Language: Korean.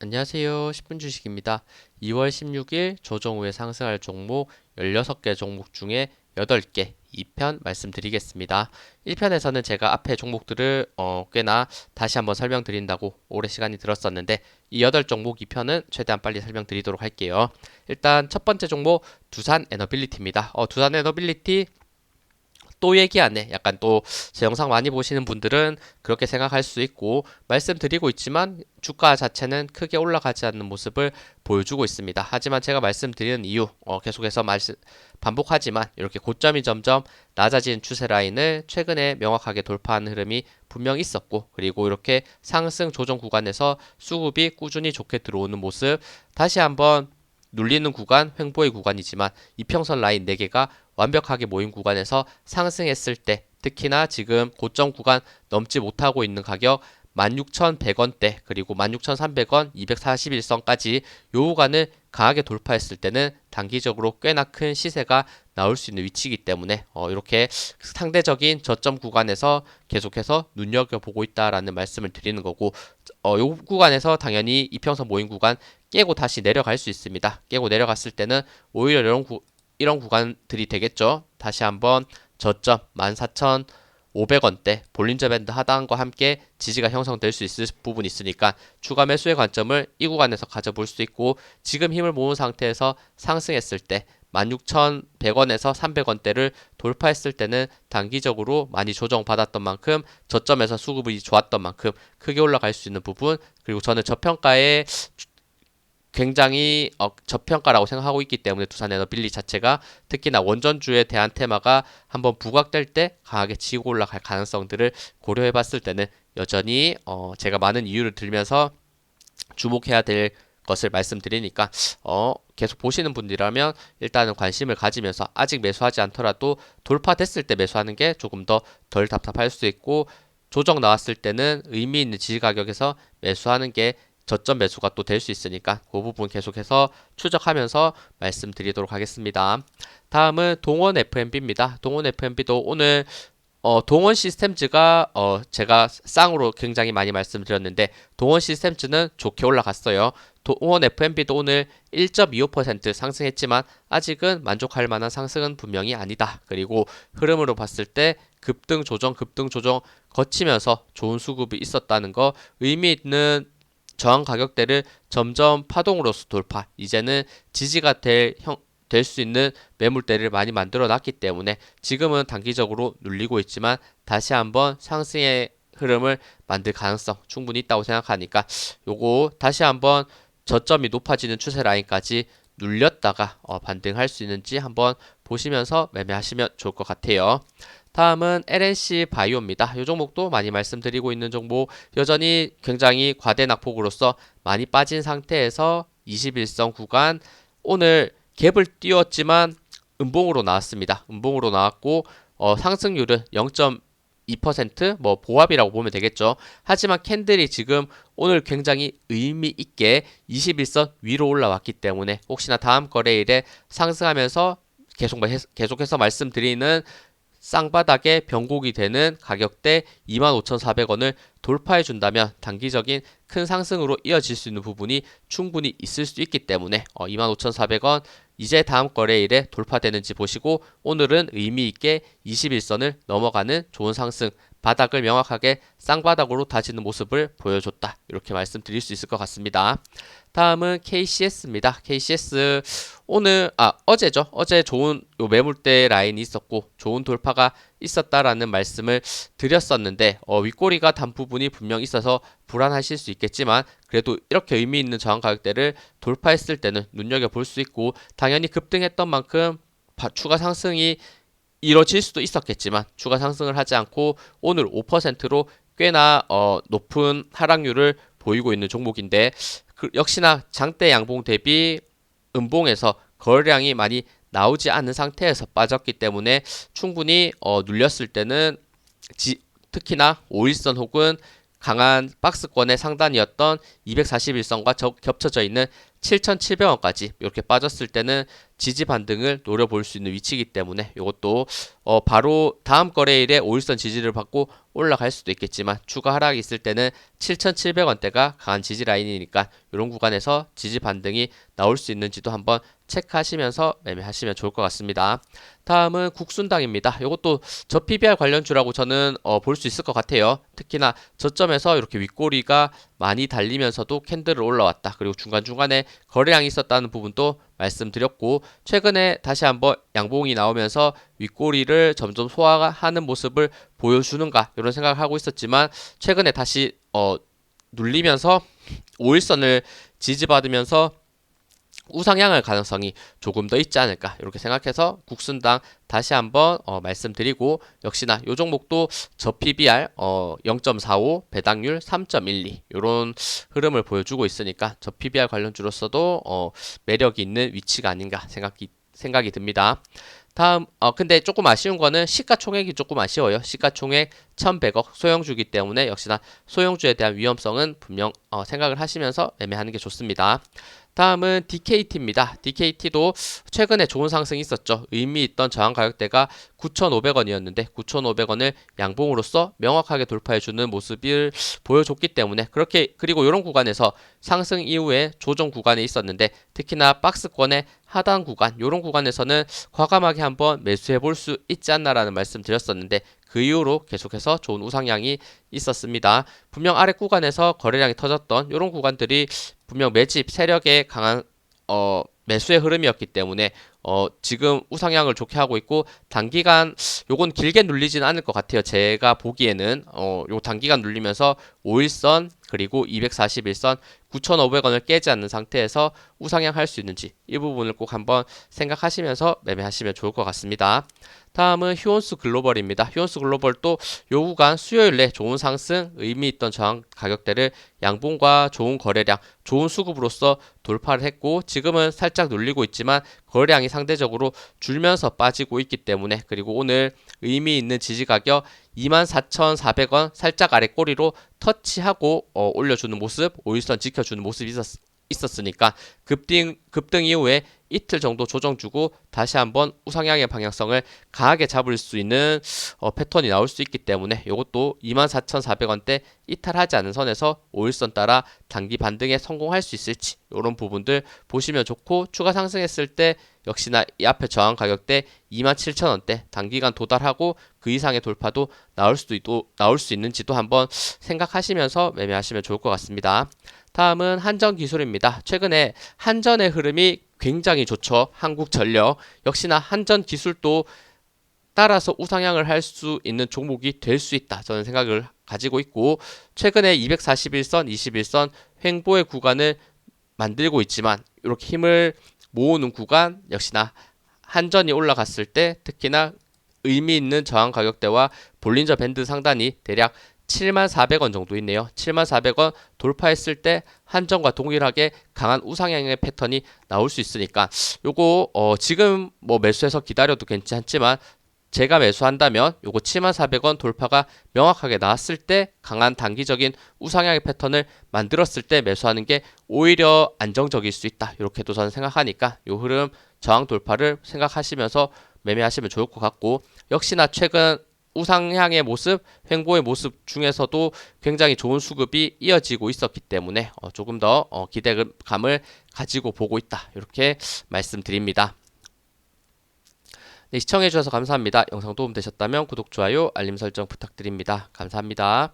안녕하세요. 10분 주식입니다. 2월 16일 조정 후에 상승할 종목 16개 종목 중에 8개 2편 말씀드리겠습니다. 1편에서는 제가 앞에 종목들을 어, 꽤나 다시 한번 설명드린다고 오래 시간이 들었었는데 이 8종목 2편은 최대한 빨리 설명드리도록 할게요. 일단 첫 번째 종목 두산 에너빌리티입니다. 어, 두산 에너빌리티 또 얘기하네. 약간 또 제 영상 많이 보시는 분들은 그렇게 생각할 수 있고 말씀드리고 있지만 주가 자체는 크게 올라가지 않는 모습을 보여주고 있습니다. 하지만 제가 말씀드리는 이유 어, 계속해서 말씀 반복하지만 이렇게 고점이 점점 낮아지는 추세 라인을 최근에 명확하게 돌파하는 흐름이 분명 있었고 그리고 이렇게 상승 조정 구간에서 수급이 꾸준히 좋게 들어오는 모습 다시 한번 눌리는 구간, 횡보의 구간이지만 이평선 라인 4개가 완벽하게 모인 구간에서 상승했을 때 특히나 지금 고점 구간 넘지 못하고 있는 가격 16,100원대 그리고 16,300원 241선까지 요 구간을 강하게 돌파했을 때는 단기적으로 꽤나 큰 시세가 나올 수 있는 위치이기 때문에 어, 이렇게 상대적인 저점 구간에서 계속해서 눈여겨보고 있다라는 말씀을 드리는 거고 어, 요 구간에서 당연히 이평선 모인 구간 깨고 다시 내려갈 수 있습니다. 깨고 내려갔을 때는 오히려 이런 구, 이런 구간들이 되겠죠. 다시 한번 저점 14,500원대 볼린저 밴드 하단과 함께 지지가 형성될 수 있을 부분이 있으니까 추가 매수의 관점을 이 구간에서 가져볼 수 있고 지금 힘을 모은 상태에서 상승했을 때 16,100원에서 300원대를 돌파했을 때는 단기적으로 많이 조정받았던 만큼 저점에서 수급이 좋았던 만큼 크게 올라갈 수 있는 부분 그리고 저는 저평가에 굉장히 어, 저평가라고 생각하고 있기 때문에 두산 에너빌리 자체가 특히나 원전주에 대한 테마가 한번 부각될 때 강하게 치고 올라갈 가능성들을 고려해 봤을 때는 여전히 어, 제가 많은 이유를 들면서 주목해야 될 것을 말씀드리니까 어, 계속 보시는 분들이라면 일단은 관심을 가지면서 아직 매수하지 않더라도 돌파됐을 때 매수하는 게 조금 더 덜 답답할 수 있고 조정 나왔을 때는 의미 있는 지지 가격에서 매수하는 게 저점 매수가 또 될 수 있으니까 그 부분 계속해서 추적하면서 말씀드리도록 하겠습니다. 다음은 동원 FMB입니다. 동원 FMB도 오늘 어, 동원 시스템즈가 어, 제가 쌍으로 굉장히 많이 말씀드렸는데 동원 시스템즈는 좋게 올라갔어요. 동원 FMB도 오늘 1.25% 상승했지만 아직은 만족할 만한 상승은 분명히 아니다. 그리고 흐름으로 봤을 때 급등 조정 급등 조정 거치면서 좋은 수급이 있었다는 거 의미 있는 저항 가격대를 점점 파동으로서 돌파. 이제는 지지가 될 형, 될 수 있는 매물대를 많이 만들어 놨기 때문에 지금은 단기적으로 눌리고 있지만 다시 한번 상승의 흐름을 만들 가능성 충분히 있다고 생각하니까 요거 다시 한번 저점이 높아지는 추세 라인까지 눌렸다가 어, 반등할 수 있는지 한번 보시면서 매매하시면 좋을 것 같아요. 다음은 LNC 바이오입니다. 이 종목도 많이 말씀드리고 있는 종목 여전히 굉장히 과대 낙폭으로서 많이 빠진 상태에서 21선 구간 오늘 갭을 띄웠지만 음봉으로 나왔습니다. 음봉으로 나왔고 어, 상승률은 0.2%뭐 보합이라고 보면 되겠죠. 하지만 캔들이 지금 오늘 굉장히 의미 있게 21선 위로 올라왔기 때문에 혹시나 다음 거래일에 상승하면서 계속 계속해서 말씀드리는 쌍바닥에 변곡이 되는 가격대 25,400원을 돌파해 준다면 단기적인 큰 상승으로 이어질 수 있는 부분이 충분히 있을 수 있기 때문에 어, 25,400원 이제 다음 거래일에 돌파되는지 보시고 오늘은 의미 있게 21선을 넘어가는 좋은 상승 바닥을 명확하게 쌍바닥으로 다지는 모습을 보여줬다. 이렇게 말씀드릴 수 있을 것 같습니다. 다음은 KCS입니다. KCS 오늘 아 어제죠. 어제 좋은 요 매물대 라인이 있었고 좋은 돌파가 있었다라는 말씀을 드렸었는데 어, 윗꼬리가 단 부분이 분명 있어서 불안하실 수 있겠지만 그래도 이렇게 의미 있는 저항 가격대를 돌파했을 때는 눈여겨 볼 수 있고 당연히 급등했던 만큼 추가 상승이 이뤄질 수도 있었겠지만 추가 상승을 하지 않고 오늘 5%로 꽤나 어, 높은 하락률을 보이고 있는 종목인데 그, 역시나 장대 양봉 대비 음봉에서 거래량이 많이 나오지 않는 상태에서 빠졌기 때문에 충분히 어, 눌렸을 때는 지, 특히나 5일선 혹은 강한 박스권의 상단이었던 241선과 겹쳐져 있는 7,700원까지 이렇게 빠졌을 때는 지지 반등을 노려볼 수 있는 위치이기 때문에 이것도 어 바로 다음 거래일에 5일선 지지를 받고 올라갈 수도 있겠지만 추가 하락이 있을 때는 7,700원대가 강한 지지 라인이니까 이런 구간에서 지지 반등이 나올 수 있는지도 한번 체크하시면서 매매하시면 좋을 것 같습니다. 다음은 국순당입니다. 이것도 저 PBR 관련주라고 저는 어, 볼 수 있을 것 같아요. 특히나 저점에서 이렇게 윗꼬리가 많이 달리면서도 캔들을 올라왔다. 그리고 중간중간에 거래량이 있었다는 부분도 말씀드렸고 최근에 다시 한번 양봉이 나오면서 윗꼬리를 점점 소화하는 모습을 보여주는가 이런 생각을 하고 있었지만 최근에 다시 어, 눌리면서 5일선을 지지받으면서 우상향할 가능성이 조금 더 있지 않을까 이렇게 생각해서 국순당 다시 한번 어, 말씀드리고 역시나 요 종목도 저 PBR 어, 0.45 배당률 3.12 이런 흐름을 보여주고 있으니까 저 PBR 관련주로서도 어, 매력이 있는 위치가 아닌가 생각이 생각이 듭니다. 다음 어 근데 조금 아쉬운 거는 시가총액이 조금 아쉬워요. 시가총액 1,100억 소형주기 때문에 역시나 소형주에 대한 위험성은 분명 어, 생각을 하시면서 매매하는 게 좋습니다. 다음은 DKT입니다. DKT도 최근에 좋은 상승이 있었죠. 의미 있던 저항 가격대가 9,500원이었는데 9,500원을 양봉으로서 명확하게 돌파해주는 모습을 보여줬기 때문에 그렇게 그리고 이런 구간에서 상승 이후에 조정 구간에 있었는데 특히나 박스권의 하단 구간 이런 구간에서는 과감하게 한번 매수해 볼 수 있지 않나라는 말씀 드렸었는데 그 이후로 계속해서 좋은 우상향이 있었습니다. 분명 아래 구간에서 거래량이 터졌던 이런 구간들이 분명 매집 세력의 강한 어 매수의 흐름이었기 때문에 어 지금 우상향을 좋게 하고 있고 단기간 요건 길게 눌리지는 않을 것 같아요. 제가 보기에는 어 요 단기간 눌리면서 5일선 그리고 241선 9,500원을 깨지 않는 상태에서 우상향 할 수 있는지 이 부분을 꼭 한번 생각하시면서 매매하시면 좋을 것 같습니다. 다음은 휴원스 글로벌입니다. 휴원스 글로벌도 요 구간 수요일 내 좋은 상승, 의미 있던 저항 가격대를 양봉과 좋은 거래량, 좋은 수급으로서 돌파를 했고 지금은 살짝 눌리고 있지만 거래량이 상대적으로 줄면서 빠지고 있기 때문에 그리고 오늘 의미 있는 지지 가격 24,400원 살짝 아래 꼬리로 터치하고 어, 올려주는 모습, 5일선 지켜주는 모습이 있었, 있었으니까 급등 급등 이후에 이틀 정도 조정 주고 다시 한번 우상향의 방향성을 강하게 잡을 수 있는 어, 패턴이 나올 수 있기 때문에 이것도 24,400원대 이탈하지 않은 선에서 5일선 따라 단기 반등에 성공할 수 있을지 이런 부분들 보시면 좋고 추가 상승했을 때 역시나 이 앞에 저항 가격대 27,000원대 단기간 도달하고 그 이상의 돌파도 나올 수도 있, 나올 수 있는지도 한번 생각하시면서 매매하시면 좋을 것 같습니다. 다음은 한전 기술입니다. 최근에 한전의 흐름이 굉장히 좋죠. 한국전력 역시나 한전 기술도 따라서 우상향을 할 수 있는 종목이 될 수 있다. 저는 생각을 가지고 있고 최근에 241선, 21선 횡보의 구간을 만들고 있지만 이렇게 힘을 모으는 구간 역시나 한전이 올라갔을 때 특히나 의미 있는 저항 가격대와 볼린저 밴드 상단이 대략 74,400원 정도 있네요. 74,400원 돌파했을 때 한전과 동일하게 강한 우상향의 패턴이 나올 수 있으니까 요거 어 지금 뭐 매수해서 기다려도 괜찮지만 제가 매수한다면 요거 74,400원 돌파가 명확하게 나왔을 때 강한 단기적인 우상향의 패턴을 만들었을 때 매수하는 게 오히려 안정적일 수 있다. 이렇게도 저는 생각하니까 요 흐름 저항 돌파를 생각하시면서 매매하시면 좋을 것 같고 역시나 최근 우상향의 모습, 횡보의 모습 중에서도 굉장히 좋은 수급이 이어지고 있었기 때문에 어, 조금 더 어, 기대감을 가지고 보고 있다. 이렇게 말씀드립니다. 네, 시청해주셔서 감사합니다. 영상 도움되셨다면 구독, 좋아요, 알림 설정 부탁드립니다. 감사합니다.